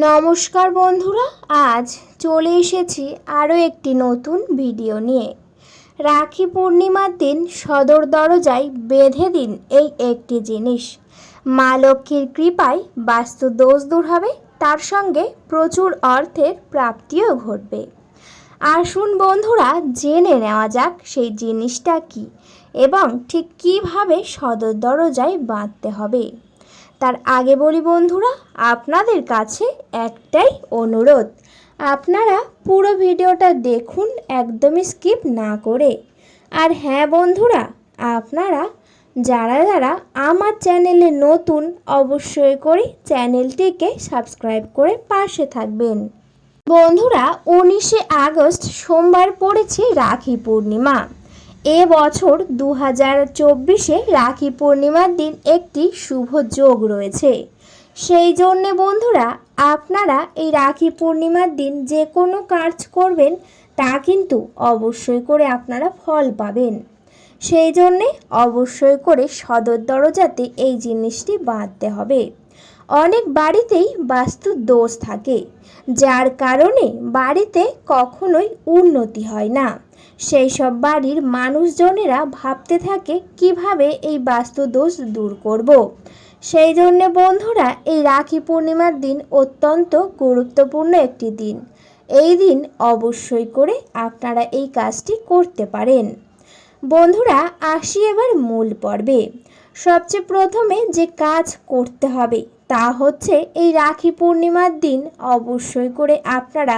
নমস্কার বন্ধুরা, আজ চলে এসেছি আরও একটি নতুন ভিডিও নিয়ে। রাখি পূর্ণিমার দিন সদর দরজায় বেঁধে দিন এই একটি জিনিস। মা লক্ষ্মীর কৃপায় বাস্তু দোষ দূর হবে, তার সঙ্গে প্রচুর অর্থের প্রাপ্তিও ঘটবে। আসুন বন্ধুরা, জেনে নেওয়া যাক সেই জিনিসটা কি এবং ঠিক কীভাবে সদর দরজায় বাঁধতে হবে। তার আগে বলি বন্ধুরা, আপনাদের কাছে একটাই অনুরোধ। আপনারা পুরো ভিডিওটা দেখুন, একদমই স্কিপ না করে। আর হ্যাঁ বন্ধুরা, আপনারা যারা যারা আমার চ্যানেলে নতুন, অবশ্যই করে চ্যানেলটিকে সাবস্ক্রাইব করে পাশে থাকবেন। বন্ধুরা, উনিশে আগস্ট সোমবার পড়েছে রাখি পূর্ণিমা। এ বছর দু হাজার চব্বিশে রাখি পূর্ণিমার দিন একটি শুভ যোগ রয়েছে। সেই জন্যে বন্ধুরা, আপনারা এই রাখি পূর্ণিমার দিন যে কোনো কাজ করবেন, তা কিন্তু অবশ্যই করে আপনারা ফল পাবেন। সেই জন্যে অবশ্যই করে সদর দরজাতে এই জিনিসটি বাঁধতে হবে। অনেক বাড়িতেই বাস্তু দোষ থাকে, যার কারণে বাড়িতে কখনোই উন্নতি হয় না। সেই সব বাড়ির মানুষজনেরা ভাবতে থাকে, কীভাবে এই বাস্তু দোষ দূর করব। সেই জন্যে বন্ধুরা, এই রাখি পূর্ণিমার দিন অত্যন্ত গুরুত্বপূর্ণ একটি দিন। এই দিন অবশ্যই করে আপনারা এই কাজটি করতে পারেন। বন্ধুরা, আসি এবার মূল পর্বে। সবচেয়ে প্রথমে যে কাজ করতে হবে, তা হচ্ছে এই রাখি পূর্ণিমার দিন অবশ্যই করে আপনারা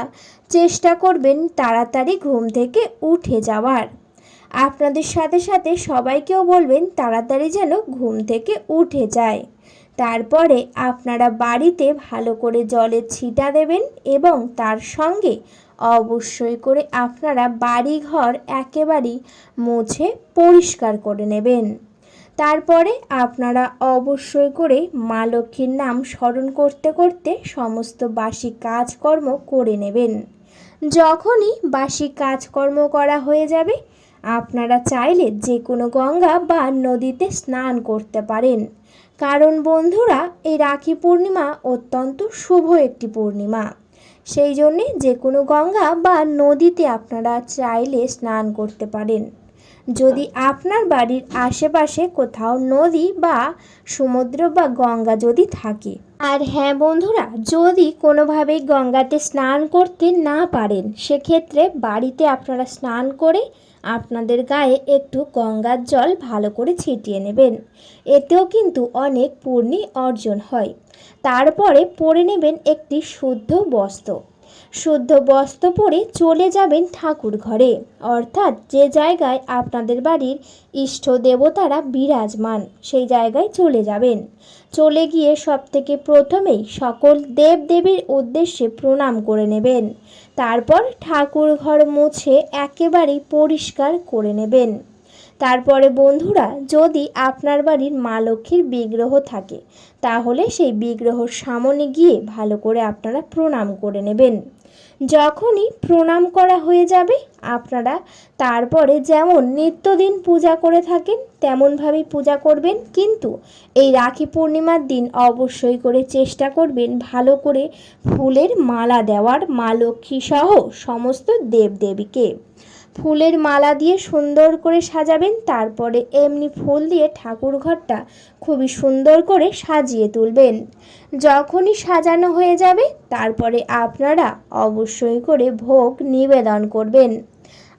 চেষ্টা করবেন তাড়াতাড়ি ঘুম থেকে উঠে যাওয়ার। আপনাদের সাথে সাথে সবাইকেও বলবেন তাড়াতাড়ি যেন ঘুম থেকে উঠে যায়। তারপরে আপনারা বাড়িতে ভালো করে জলের ছিটা দেবেন এবং তার সঙ্গে অবশ্যই করে আপনারা বাড়ি ঘর একেবারেই মুছে পরিষ্কার করে নেবেন। তারপরে আপনারা অবশ্যই করে মা লক্ষ্মীর নাম স্মরণ করতে করতে সমস্ত বাসি কাজকর্ম করে নেবেন। যখনই বাসি কাজকর্ম করা হয়ে যাবে, আপনারা চাইলে যে কোনো গঙ্গা বা নদীতে স্নান করতে পারেন। কারণ বন্ধুরা, এই রাখি পূর্ণিমা অত্যন্ত শুভ একটি পূর্ণিমা। সেই জন্যে যে কোনো গঙ্গা বা নদীতে আপনারা চাইলে স্নান করতে পারেন। যদি আপনার বাড়ির আশেপাশে কোথাও নদী বা সমুদ্র বা গঙ্গা যদি থাকে। আর হ্যাঁ বন্ধুরা, যদি কোনোভাবেই গঙ্গাতে স্নান করতে না পারেন, সেক্ষেত্রে বাড়িতে আপনারা স্নান করে আপনাদের গায়ে একটু গঙ্গার জল ভালো করে ছিটিয়ে নেবেন। এতেও কিন্তু অনেক পূর্ণি অর্জন হয়। তারপরে পরে নেবেন একটি শুদ্ধ বস্ত্র। শুদ্ধ বস্ত্র পরে চলে যাবেন ঠাকুর ঘরে অর্থাৎ যে জায়গায় আপনাদের বাড়ির ইষ্ট দেবতারা বিরাজমান, সেই জায়গায় চলে যাবেন। চলে গিয়ে সব থেকে প্রথমেই সকল দেব দেবীর উদ্দেশ্যে প্রণাম করে নেবেন। তারপর ঠাকুর ঘর মুছে একেবারেই পরিষ্কার করে নেবেন। তারপরে বন্ধুরা, যদি আপনার বাড়ির মা লক্ষ্মীর বিগ্রহ থাকে, তাহলে সেই বিগ্রহর সামনে গিয়ে ভালো করে আপনারা প্রণাম করে নেবেন। যখনই প্রণাম করা হয়ে যাবে, আপনারা তারপরে যেমন নিত্যদিন পূজা করে থাকেন, তেমনভাবেই পূজা করবেন। কিন্তু এই রাখি পূর্ণিমার দিন অবশ্যই করে চেষ্টা করবেন ভালো করে ফুলের মালা দেওয়ার, মা লক্ষ্মী সহ সমস্ত দেবদেবীকে। ফুলের মালা দিয়ে সুন্দর করে সাজাবেন, তারপরে এমনি ফুল দিয়ে ঠাকুর ঘরটা খুবই সুন্দর করে সাজিয়ে তুলবেন। যখনই সাজানো হয়ে যাবে, তারপরে আপনারা অবশ্যই করে ভোগ নিবেদন করবেন।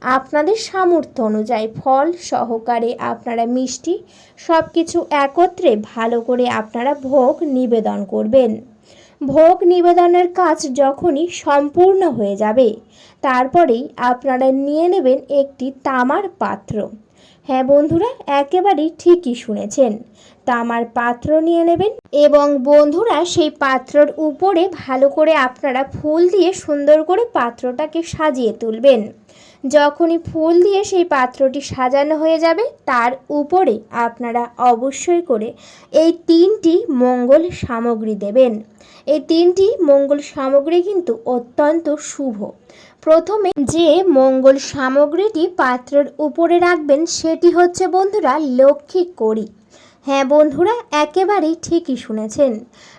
আপনাদের সামর্থ্য অনুযায়ী ফল সহকারে আপনারা মিষ্টি সব কিছু একত্রে ভালো করে আপনারা ভোগ নিবেদন করবেন। ভোগ নিবেদনের কাজ যখনই সম্পূর্ণ হয়ে যাবে, তারপরেই আপনারা নিয়ে নেবেন একটি তামার পাত্র। হ্যাঁ বন্ধুরা, একেবারেই ঠিকই শুনেছেন। তামার পাত্র নিয়ে নেবেন এবং বন্ধুরা, সেই পাত্রর উপরে ভালো করে আপনারা ফুল দিয়ে সুন্দর করে পাত্রটাকে সাজিয়ে তুলবেন। যখনই ফুল দিয়ে সেই পাত্রটি সাজানো হয়ে যাবে, তার উপরে আপনারা অবশ্যই করে এই তিনটি মঙ্গল সামগ্রী দেবেন। এই তিনটি মঙ্গল সামগ্রী কিন্তু অত্যন্ত শুভ। প্রথমে যে মঙ্গল সামগ্রীটি পাত্রের উপরে রাখবেন, সেটি হচ্ছে বন্ধুরা লক্ষ্মী কড়ি। হ্যাঁ বন্ধুরা, একেবারেই ঠিকই শুনেছেন।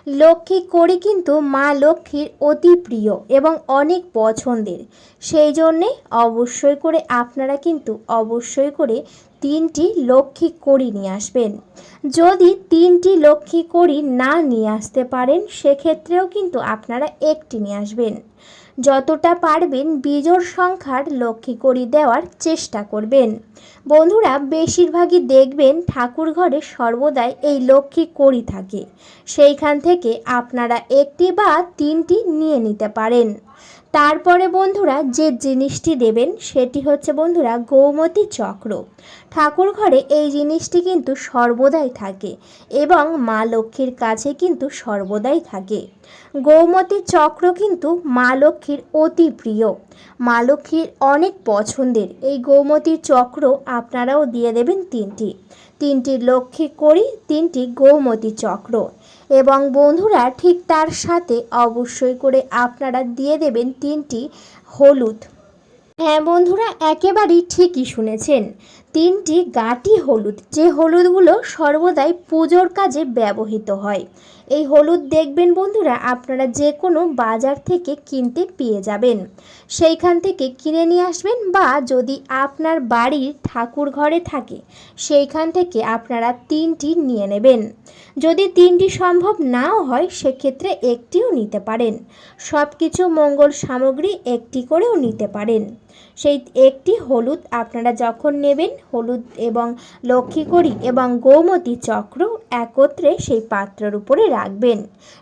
লক্ষ্মী কড়ি কিন্তু মা লক্ষ্মীর অতি প্রিয় এবং অনেক পছন্দের। সেই জন্যে অবশ্যই করে আপনারা কিন্তু অবশ্যই করে তিনটি লক্ষ্মী কড়ি নিয়ে আসবেন। যদি তিনটি লক্ষ্মী কড়ি না নিয়ে আসতে পারেন, সেক্ষেত্রেও কিন্তু আপনারা একটি নিয়ে আসবেন। যতটা পারবেন বিজোড় সংখ্যার লক্ষ্মী করি দেওয়ার চেষ্টা করবেন। বন্ধুরা, বেশিরভাগই দেখবেন ঠাকুর ঘরে সর্বদাই এই লক্ষ্মী করি থাকে। সেইখান থেকে আপনারা একটি বা তিনটি নিয়ে নিতে পারেন। তারপরে বন্ধুরা যে জিনিসটি দেবেন সেটি হচ্ছে বন্ধুরা গৌমতী চক্র। ঠাকুর ঘরে এই জিনিসটি কিন্তু সর্বদাই থাকে এবং মা লক্ষ্মীর কাছে কিন্তু সর্বদাই থাকে। গৌমতী চক্র কিন্তু মা লক্ষ্মীর অতি প্রিয়। মা লক্ষ্মীর অনেক পছন্দের। এই গৌমতী চক্র আপনারাও দিয়ে দেবেন তিনটি। তিনটি লক্ষ্মী করি, তিনটি গৌমতী চক্র। এবং বন্ধুরা, ঠিক তার সাথে অবশ্যই করে আপনারা দিয়ে দেবেন তিনটি হলুদ। হ্যাঁ বন্ধুরা, একেবারেই ঠিকই শুনেছেন। তিনটি গাঁটি হলুদ, যে হলুদগুলো সর্বদাই পুজোর কাজে ব্যবহৃত হয়। এই হলুদ দেখবেন বন্ধুরা, আপনারা যে কোনো বাজার থেকে কিনতে পেয়ে যাবেন। সেইখান থেকে কিনে নিয়ে আসবেন বা যদি আপনার বাড়ির ঠাকুর ঘরে থাকে, সেইখান থেকে আপনারা তিনটি নিয়ে নেবেন। যদি তিনটি সম্ভব নাও হয়, সেক্ষেত্রে একটিও নিতে পারেন। সব কিছু মঙ্গল সামগ্রী একটি করেও নিতে পারেন। সেই একটি হলুদ আপনারা যখন নেবেন, হলুদ এবং লক্ষ্মীকড়ি এবং গৌমতী চক্র একত্রে সেই পাত্রের উপরে রাখবেন।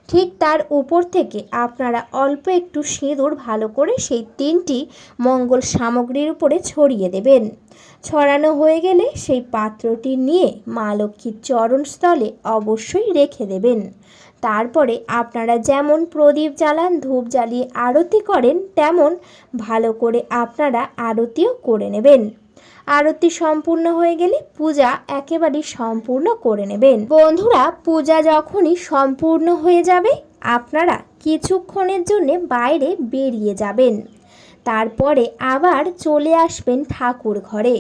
ঠিক তার উপর থেকে আপনারা অল্প একটু সিঁদুর ভালো করে সেই তিনটি মঙ্গল সামগ্রীর উপরে ছড়িয়ে দেবেন। ছড়ানো হয়ে গেলে সেই পাত্রটি নিয়ে মা লক্ষ্মীর চরণস্থলে অবশ্যই রেখে দেবেন। তারপরে আপনারা যেমন প্রদীপ জ্বালান, ধূপ জ্বালিয়ে আরতি করেন, তেমন ভালো করে আপনারা আরতিও করে নেবেন। আরতি সম্পূর্ণ হয়ে গেলে পূজা একেবারে সম্পূর্ণ করে নেবেন। বন্ধুরা, পূজা যখনই সম্পূর্ণ হয়ে যাবে, আপনারা কিছুক্ষণের জন্য বাইরে বেরিয়ে যাবেন। তারপরে আবার চলে আসবেন ঠাকুর ঘরে।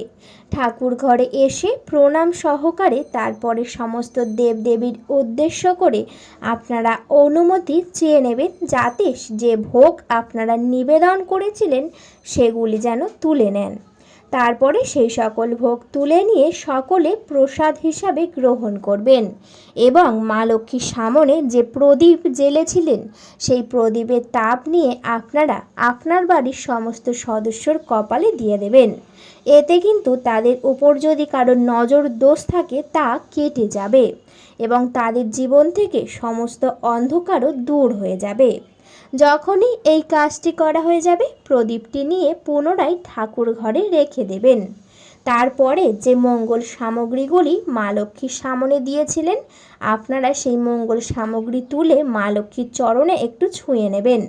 ঠাকুর ঘরে এসে প্রণাম সহকারে তারপরে সমস্ত দেবদেবীর উদ্দেশ্য করে আপনারা অনুমতি চেয়ে নেবেন যাতে যে ভোগ আপনারা নিবেদন করেছিলেন, সেগুলি যেন তুলে নেন। তারপরে সেই সকল ভোগ তুলে নিয়ে সকলে প্রসাদ হিসাবে গ্রহণ করবেন। এবং মা লক্ষ্মীর সামনে যে প্রদীপ জ্বেলেছিলেন, সেই প্রদীপের তাপ নিয়ে আপনারা আপনার বাড়ির সমস্ত সদস্যর কপালে দিয়ে দেবেন। এতে কিন্তু তাদের উপর যদি কারোর নজর দোষ থাকে, তা কেটে যাবে এবং তাদের জীবন থেকে সমস্ত অন্ধকারও দূর হয়ে যাবে। যখনই এই কাজটি করা হয়ে যাবে, প্রদীপটি নিয়ে পুনরায় ঠাকুর ঘরে রেখে দেবেন। তারপরে যে মঙ্গল সামগ্রীগুলি মা লক্ষ্মীর সামনে দিয়েছিলেন, আপনারা সেই মঙ্গল সামগ্রী তুলে মা লক্ষ্মীর চরণে একটু ছুঁয়ে নেবেন।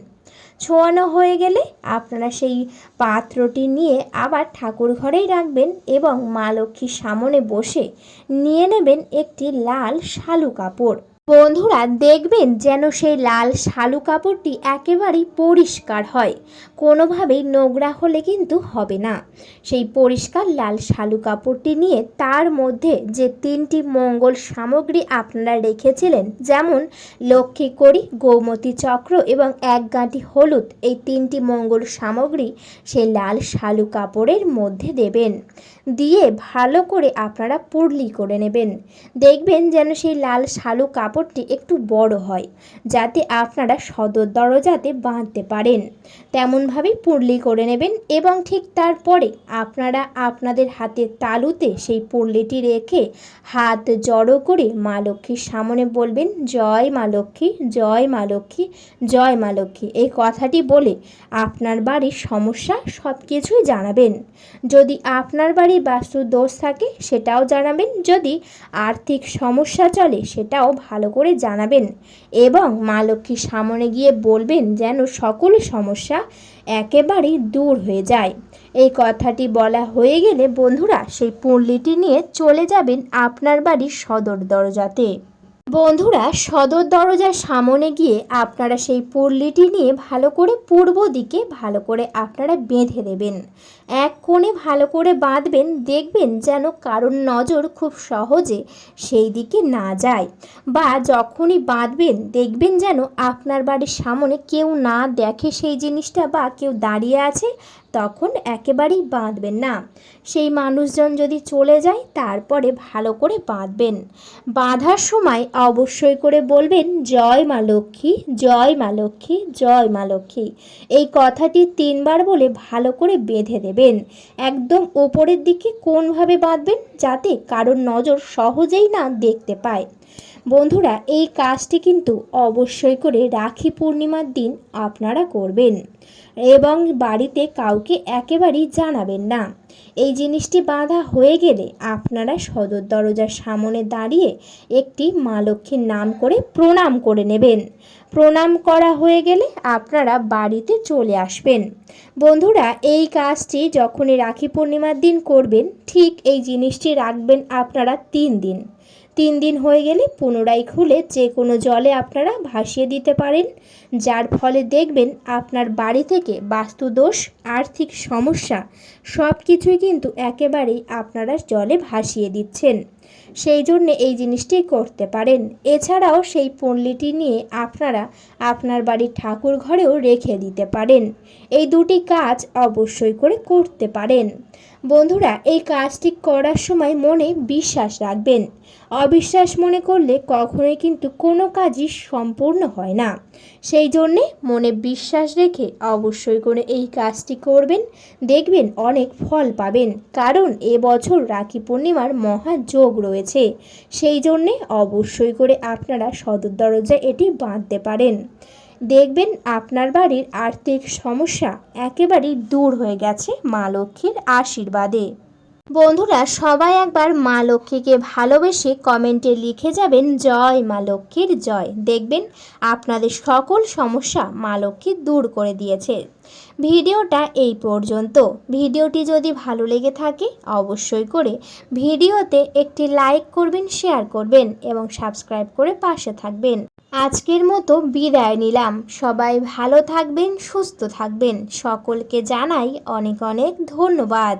ছোঁয়ানো হয়ে গেলে আপনারা সেই পাত্রটি নিয়ে আবার ঠাকুর ঘরেই রাখবেন এবং মা লক্ষ্মীর সামনে বসে নিয়ে নেবেন একটি লাল শালু কাপড়। বন্ধুরা, দেখবেন যেন সেই লাল শালু কাপড়টি একেবারেই পরিষ্কার হয়। কোনোভাবেই নোংরা হলে কিন্তু হবে না। সেই পরিষ্কার লাল শালু কাপড়টি নিয়ে তার মধ্যে যে তিনটি মঙ্গল সামগ্রী আপনারা রেখেছিলেন, যেমন লক্ষ্মী কড়ি, গৌমতী চক্র এবং এক গাঁটি হলুদ, এই তিনটি মঙ্গল সামগ্রী সেই লাল শালু কাপড়ের মধ্যে দেবেন। দিয়ে ভালো করে আপনারা পুরলি করে নেবেন। দেখবেন যেন সেই লাল শালু কাপড়টি একটু বড় হয়, যাতে আপনারা সদর দরজাতে বাঁধতে পারেন। তেমনভাবেই পুরলি করে নেবেন এবং ঠিক তারপরে আপনারা আপনাদের হাতের তালুতে সেই পুরলিটি রেখে হাত জড়ো করে মা লক্ষ্মীর সামনে বলবেন, জয় মা লক্ষ্মী, জয় মা লক্ষ্মী, জয় মা লক্ষ্মী। এই কথাটি বলে আপনার বাড়ির সমস্যা সব কিছুই জানাবেন। যদি আপনার বাড়ির বাস্তু দোষ থাকে, সেটাও জানাবেন। যদি আর্থিক সমস্যা চলে, সেটাও ভালো করে জানাবেন এবং মা লক্ষ্মীর সামনে গিয়ে বলবেন যেন সকল সমস্যা একেবারেই দূর হয়ে যায়। এই কথাটি বলা হয়ে গেলে বন্ধুরা, সেই পুঁটলিটি নিয়ে চলে যাবেন আপনার বাড়ির সদর দরজাতে। বন্ধুরা, সদর দরজার সামনে গিয়ে আপনারা সেই পল্লীটি নিয়ে ভালো করে পূর্ব দিকে ভালো করে আপনারা বেঁধে দেবেন এক কোণে ভালো করে বাঁধবেন, দেখবেন যেন কারোর নজর খুব সহজে সেই দিকে না যায়। বা যখনই বাঁধবেন, দেখবেন যেন আপনার বাড়ির সামনে কেউ না দেখে সেই জিনিসটা বা কেউ দাঁড়িয়ে আছে, তখন একেবারেই বাঁধবেন না। সেই মানুষজন যদি চলে যায়, তারপরে ভালো করে বাঁধবেন। বাঁধার সময় অবশ্যই করে বলবেন, জয় মা লক্ষ্মী, জয় মা লক্ষ্মী, জয় মা লক্ষ্মী। এই কথাটি তিনবার বলে ভালো করে বেঁধে দেবেন। একদম ওপরের দিকে কোনভাবে বাঁধবেন? যাতে কারোর নজর সহজেই না দেখতে পায়। বন্ধুরা, এই কাজটি কিন্তু অবশ্যই করে রাখি পূর্ণিমার দিন আপনারা করবেন এবং বাড়িতে কাউকে একেবারেই জানাবেন না। এই জিনিসটি বাঁধা হয়ে গেলে আপনারা সদর দরজার সামনে দাঁড়িয়ে একটি মা লক্ষ্মীর নাম করে প্রণাম করে নেবেন। প্রণাম করা হয়ে গেলে আপনারা বাড়িতে চলে আসবেন। বন্ধুরা, এই কাজটি যখনই রাখি পূর্ণিমার দিন করবেন, ঠিক এই জিনিসটি রাখবেন আপনারা তিন দিন। তিন দিন হয়ে গেলে পুনরায় খুলে যে কোনো জলে আপনারা ভাসিয়ে দিতে পারেন। যার ফলে দেখবেন আপনার বাড়ি থেকে বাস্তুদোষ, আর্থিক সমস্যা সব কিছুই কিন্তু একেবারেই আপনারা জলে ভাসিয়ে দিচ্ছেন। সেই জন্যে এই জিনিসটি করতে পারেন। এছাড়াও সেই পল্লীটি নিয়ে আপনারা আপনার বাড়ির ঠাকুর ঘরেও রেখে দিতে পারেন। এই দুটি কাজ অবশ্যই করে করতে পারেন। বন্ধুরা, এই কাজটি করার সময় মনে বিশ্বাস রাখবেন। অবিশ্বাস মনে করলে কখনোই কিন্তু কোনো কাজই সম্পূর্ণ হয় না। সেই জন্যে মনে বিশ্বাস রেখে অবশ্যই করে এই কাজটি করবেন। দেখবেন অনেক ফল পাবেন। কারণ এবছর রাখি পূর্ণিমার মহা যোগ রয়েছে। সেই জন্যে অবশ্যই করে আপনারা সদর দরজায় এটি বাঁধতে পারেন। দেখবেন আপনার বাড়ির আর্থিক সমস্যা একেবারেই দূর হয়ে গেছে মা লক্ষ্মীর আশীর্বাদে। বন্ধুরা, সবাই একবার মা লক্ষ্মীকে ভালোবেসে কমেন্টে লিখে যাবেন, জয় মা লক্ষ্মীর, জয়। দেখবেন আপনাদের সকল সমস্যা মা লক্ষ্মী দূর করে দিয়েছে। ভিডিওটা এই পর্যন্ত। ভিডিওটি যদি ভালো লেগে থাকে, অবশ্যই করে ভিডিওতে একটি লাইক করবেন, শেয়ার করবেন এবং সাবস্ক্রাইব করে পাশে থাকবেন। আজকের মতো বিদায় নিলাম। সবাই ভালো থাকবেন সুস্থ থাকবেন। সকলকে জানাই অনেক অনেক ধন্যবাদ।